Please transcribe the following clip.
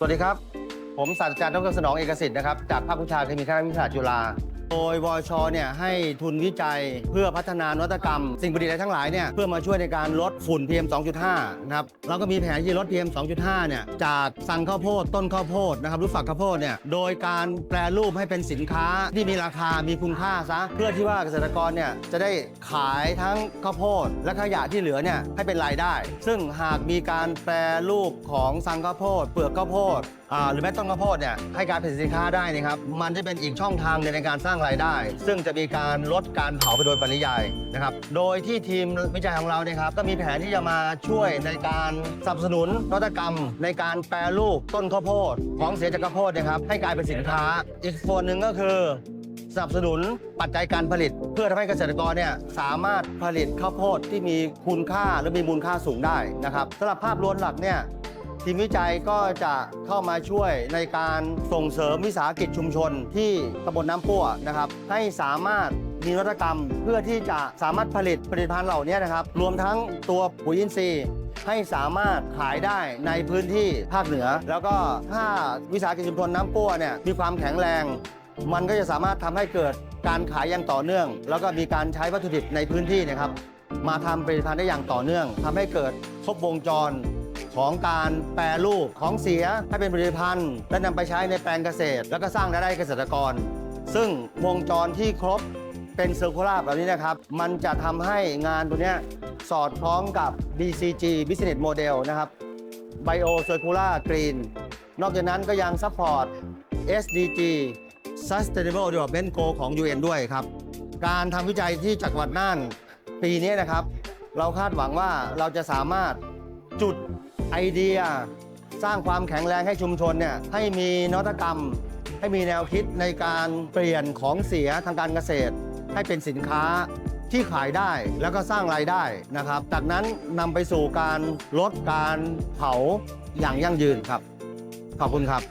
สวัสดีครับ ผมศาสตราจารย์ดรสนองเอกสิทธิ์นะครับ จากภาควิชาเคมีคณะวิทยาศาสตร์จุฬา โดยวชเนี่ยให้ทุนวิจัยเพื่อพัฒนานวัตกรรม สิ่งประดิษฐ์อะไรทั้งหลายเนี่ยเพื่อมาช่วยในการลดฝุ่น PM 2.5 นะครับเราก็มีแผนที่ลด PM 2.5 เนี่ยจากสั่งข้าวโพดต้นข้าวโพดนะครับหรือฝักข้าวโพดเนี่ยโดยการแปรรูปให้เป็นสินค้าที่มีราคามีคุณค่าซะเพื่อที่ว่าเกษตรกรเนี่ยจะได้ขายทั้งข้าวโพด และขยะที่เหลือเนี่ยให้เป็นรายได้ ซึ่งหากมีการแปรรูปของสังข้าวโพด เปลือกข้าวโพดหรือแม้ต้นข้าวโพดเนี่ยให้การผลิตสินค้าได้นะครับมันจะเป็นอีกช่องทางในการสร้างรายได้ ซึ่งจะมีการลดการเผาไปโดยปริยายนะครับ โดยที่ทีมวิจัยของเราเนี่ยครับก็มีแผนที่จะมาช่วยในการสนับสนุนนวัตกรรม ในการแปรรูปต้นข้าวโพด ของเสียจากข้าวโพดนะครับให้กลายเป็นสินค้า อีกส่วนหนึ่งก็คือสนับสนุนปัจจัยการผลิต เพื่อทำให้เกษตรกรเนี่ยสามารถผลิตข้าวโพดที่มีคุณค่าหรือมีมูลค่าสูงได้นะครับสำหรับภาพรวมหลักเนี่ย ทีมวิจัยก็จะเข้ามาช่วยในการส่งเสริมวิสาหกิจชุมชน ที่ตำบลน้ำปั้วนะครับ ให้สามารถมีนวัตกรรม เพื่อที่จะสามารถผลิตผลิตภัณฑ์เหล่านี้นะครับ รวมทั้งตัวปุ๋ยอินทรีย์ให้สามารถขายได้ในพื้นที่ภาคเหนือ แล้วก็ถ้าวิสาหกิจชุมชนน้ำปั้วเนี่ยมีความแข็งแรง มันก็จะสามารถทำให้เกิดการขายอย่างต่อเนื่อง แล้วก็มีการใช้วัตถุดิบในพื้นที่นะครับ มาทำผลิตภัณฑ์ได้อย่างต่อเนื่องทำให้เกิดครบวงจร ของการแปรรูปของเสียให้เป็นผลิตภัณฑ์ และนำไปใช้ในแปลงเกษตร แล้วก็สร้างรายได้เกษตรกร ซึ่งวงจรที่ครบเป็นเซอร์คูลาร์แบบนี้นะครับ มันจะทำให้งานตัวนี้สอดคล้องกับ BCG Business Model นะครับ Bio Circular Green นอกจากนั้นก็ยังซัพพอร์ต SDG Sustainable Development Goal ของ UN ด้วยครับ การทำวิจัยที่จังหวัดน่านปีนี้นะครับ เราคาดหวังว่าเราจะสามารถจุด ไอเดีย สร้างความแข็งแรงให้ชุมชนเนี่ยให้มีนวัตกรรม ให้มีแนวคิดในการเปลี่ยนของเสียทางการเกษตร ให้เป็นสินค้าที่ขายได้แล้วก็สร้างรายได้นะครับ จากนั้นนำไปสู่การลดการเผาอย่างยั่งยืนครับ ขอบคุณครับ